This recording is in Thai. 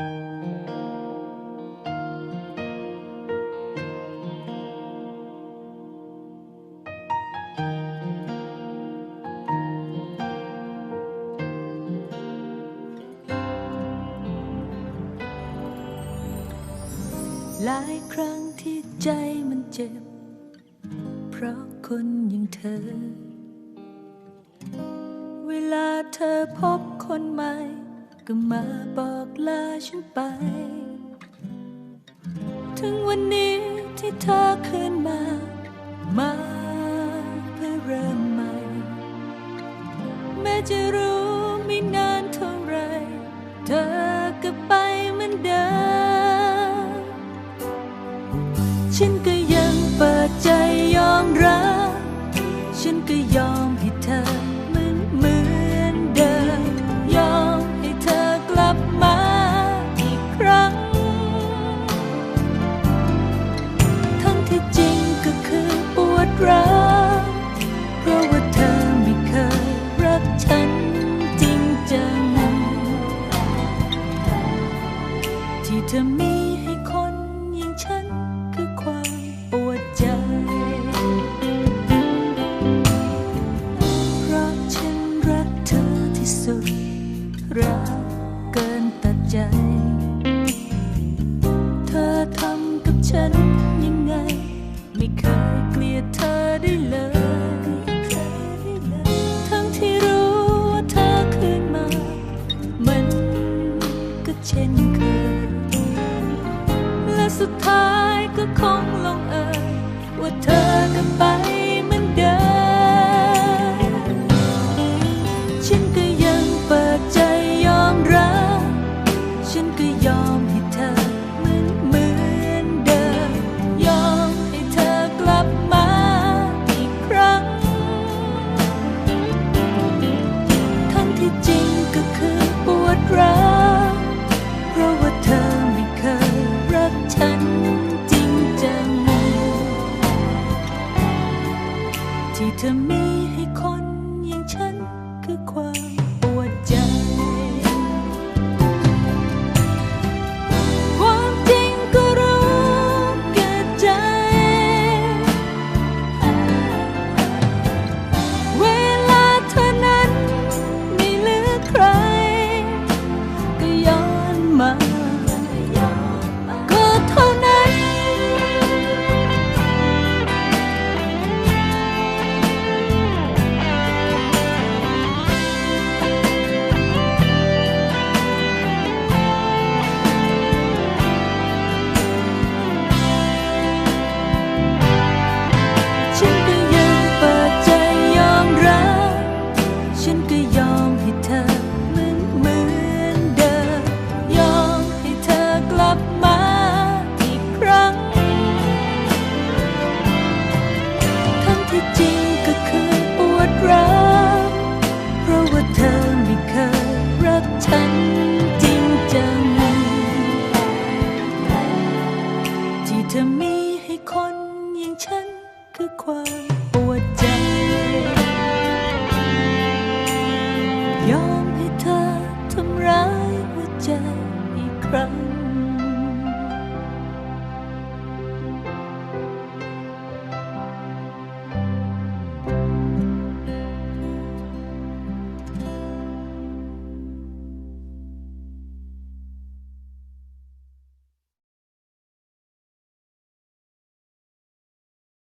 หลายครั้งที่ใจมันเจ็บ เพราะคนอย่างเธอ เวลาเธอพบคนใหม่ ก็มาบอกลาฉันไป ถึงวันนี้ที่เธอคืนมา มาเพื่อเริ่มใหม่ แม้จะรู้ไม่นานเท่าไร เธอก็ไปเหมือนเดิม ฉันก็ยังเปิดใจยอมรับ ฉันก็ยอม จะมีให้คนอย่างฉันคือความปวดใจ เพราะฉันรักเธอที่สุด รักเกินตัดใจ เธอทำกับฉัน สุดท้ายก็คงลงเอยว่าเธอก็ไปเหมือนเดิมฉันก็ยังเปิดใจยอมรับ ฉันก็ยอมให้เธอเหมือนเหมือนเดิม ยอมให้เธอกลับมาอีกครั้ง ทั้งที่จริงก็คือปวดร้าว เธอมีให้คนอย่างฉันคือความ กฉันจริงจัง ที่เธอมีให้คนอย่างฉันคือความ